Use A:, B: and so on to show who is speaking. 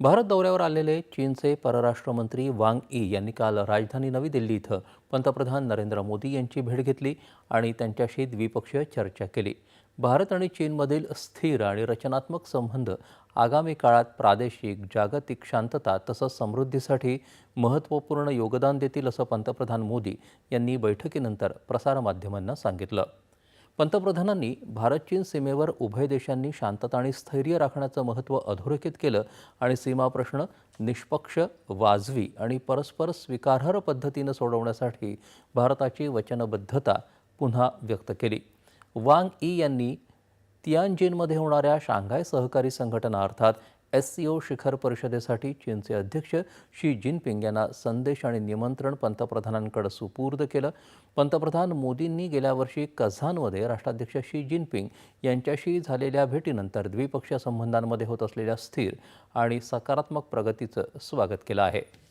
A: भारत दौऱ्यावर आलेले चीनचे परराष्ट्र मंत्री वांग ई यांनी काल राजधानी नवी दिल्ली इथं पंतप्रधान नरेंद्र मोदी यांची भेट घेतली आणि त्यांच्याशी द्विपक्षीय चर्चा केली. भारत आणि चीनमधील स्थिर आणि रचनात्मक संबंध आगामी काळात प्रादेशिक जागतिक शांतता तसंच समृद्धीसाठी महत्त्वपूर्ण योगदान देतील असं पंतप्रधान मोदी यांनी बैठकीनंतर प्रसारमाध्यमांना सांगितलं. पंतप्रधानांनी भारत चीन सीमेवर उभय देशांनी शांतता आणि स्थैर्य राखण्याचं महत्त्व अधोरेखित केलं आणि सीमा प्रश्न निष्पक्ष वाजवी आणि परस्पर स्वीकारार्ह पद्धतीनं सोडवण्यासाठी भारताची वचनबद्धता पुन्हा व्यक्त केली. वांग ई यांनी तियानजिनमध्ये होणाऱ्या शांघाय सहकारी संघटना अर्थात एस सी ओ शिखर परिषदेसाठी चीनचे अध्यक्ष शी जिनपिंग यांना संदेश आणि निमंत्रण पंतप्रधानांकडे सुपूर्द केलं. पंतप्रधान मोदींनी गेल्या वर्षी कझानमध्ये राष्ट्राध्यक्ष शी जिनपिंग यांच्याशी झालेल्या भेटीनंतर द्विपक्षीय संबंधांमध्ये होत असलेल्या स्थिर आणि सकारात्मक प्रगतीचं स्वागत केलं आहे.